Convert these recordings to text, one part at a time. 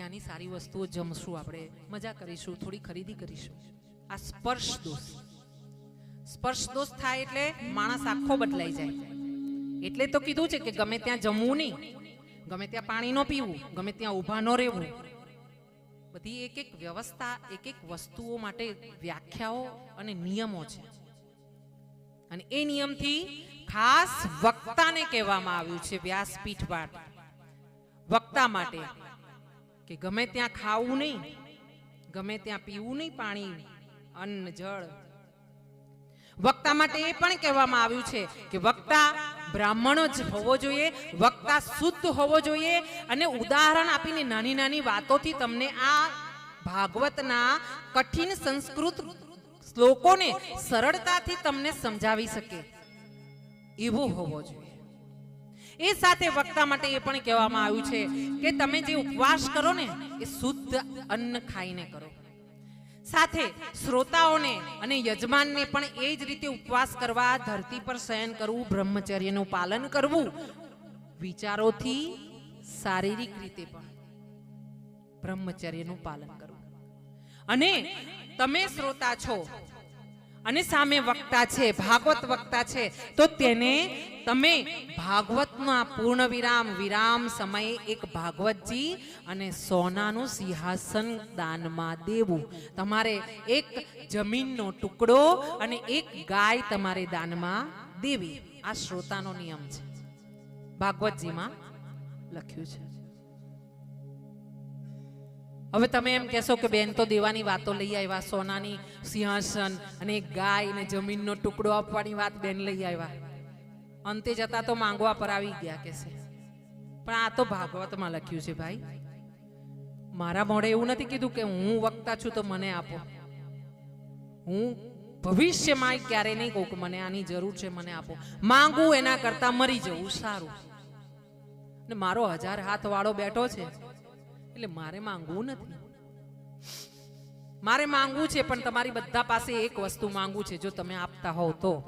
ત્યાંની સારી વસ્તુઓ જમશું, આપણે મજા કરીશું, થોડી ખરીદી કરીશું. આ સ્પર્શ દોષ. સ્પર્શ દોષ થાય એટલે માણસ આખો બદલાઈ જાય. એટલે તો કીધું છે કે ગમે ત્યાં જમવું નહીં, ગમે ત્યાં પાણી ન પીવું, ગમે ત્યાં ઊભા ન રહેવું. બધી એક એક વ્યવસ્થા, એક એક વસ્તુઓ માટે વ્યાખ્યાઓ અને નિયમો છે. અને એ નિયમથી ખાસ વક્તાને કહેવામાં આવ્યું છે વ્યાસપીઠ પાઠ વક્તા માટે. કે ગમે ત્યાં ખાવું નહીં, ગમે ત્યાં પીવું નહીં પાણી, અન્ન, જળ. વક્તા માટે એ પણ કહેવામાં આવ્યું છે કે વક્તા બ્રાહ્મણ જ હોવો જોઈએ, વક્તા શુદ્ધ હોવો જોઈએ અને ઉદાહરણ આપીને નાની નાની વાતોથી તમને આ ભાગવતના કઠિન સંસ્કૃત શ્લોકોને સરળતાથી તમને સમજાવી શકે. એવો હોવો જોઈએ. એ સાથે વક્તા માટે એ પણ કહેવામાં આવ્યું છે કે તમે જે ઉપવાસ કરો ને, એ શુદ્ધ અન્ન ખાઈને કરો. સાથે શ્રોતાઓને અને યજમાનને પણ એ જ રીતે ઉપવાસ કરવા, ધરતી પર શયન કરવું, બ્રહ્મચર્યનું પાલન કરવું, વિચારોથી શારીરિક રીતે પણ બ્રહ્મચર્યનું પાલન કરવું. અને તમે શ્રોતા છો અને સામે વક્તા છે, ભાગવત વક્તા છે, તો તેને તમે ભાગવતના પૂર્ણ વિરામ વિરામ સમયે એક ભાગવતજી અને સોનાનું સિંહાસન દાનમાં દેવું. તમારે એક જમીનનો ટુકડો અને એક ગાય તમારે દાનમાં દેવી. આ શ્રોતાનો નિયમ છે. ભાગવતજીમાં લખ્યું છે. હવે તમે એમ કહેશો કે બેન, તો દેવાની વાતો લઈ આવ્યા, સોનાની સિંહાસન અને ગાય ને જમીનનો ટુકડો આપવાની વાત બેન લઈ આવ્યા. અંતે જતા તો માંગવા પર આવી ગયા કે પણ આ તો ભાગવતમાં લખ્યું છે ભાઈ. મારા મોઢે એવું નથી કીધું કે હું વક્તા છું તો મને આપો. હું ભવિષ્યમાં ક્યારે નહીં કહું કે મને આની જરૂર છે, મને આપો. માંગવું એના કરતા મરી જવું સારું. ને મારો હજાર હાથ વાળો બેઠો છે. એટલે મારે માંગવું નથી. મારે માંગવું છે, પણ તમારી બધા પાસે એક વસ્તુ માંગવું છે, જો તમે આપતા હોવ તો.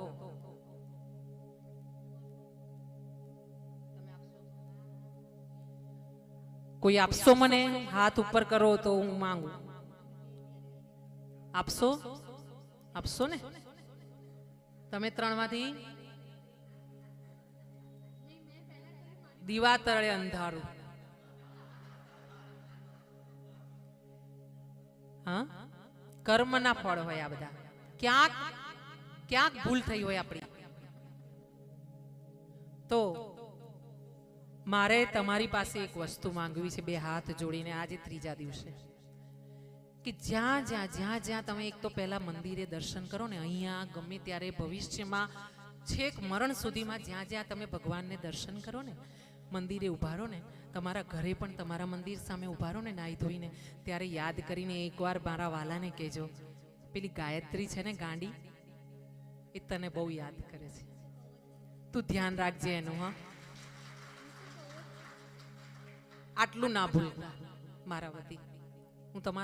કોઈ આપશો મને? હાથ ઉપર કરો તો હું માંગુ. આપશો? આપશો ને? તમે ત્રણમાંથી? દીવા તળે અંધારું. હા? કર્મના ફળ હોય આ બધા. ક્યાંક ક્યાંક ભૂલ થઈ હોય આપણી. તો મારે તમારી પાસે એક વસ્તુ માંગવી છે, બે હાથ જોડીને આજે ત્રીજા દિવસે. કે જ્યાં જ્યાં જ્યાં જ્યાં તમે એક તો પહેલા મંદિરે દર્શન કરો ને અહીંયા ગમે ત્યારે ભવિષ્યમાં છેક મરણ સુધીમાં જ્યાં જ્યાં તમે ભગવાનને દર્શન કરો ને મંદિરે રહો ને, તમારા ઘરે પણ તમારા મંદિર સામે રહો ને નાહી ધોઈને, ત્યારે યાદ કરીને એકવાર મારા વાલાને કહેજો, પેલી ગાયત્રી છે ને ગાંડી, એ તને બહુ યાદ કરે છે. તું ધ્યાન રાખજે એનું, હા. આટલું ના ભૂલ મારા વતી. હું તમારા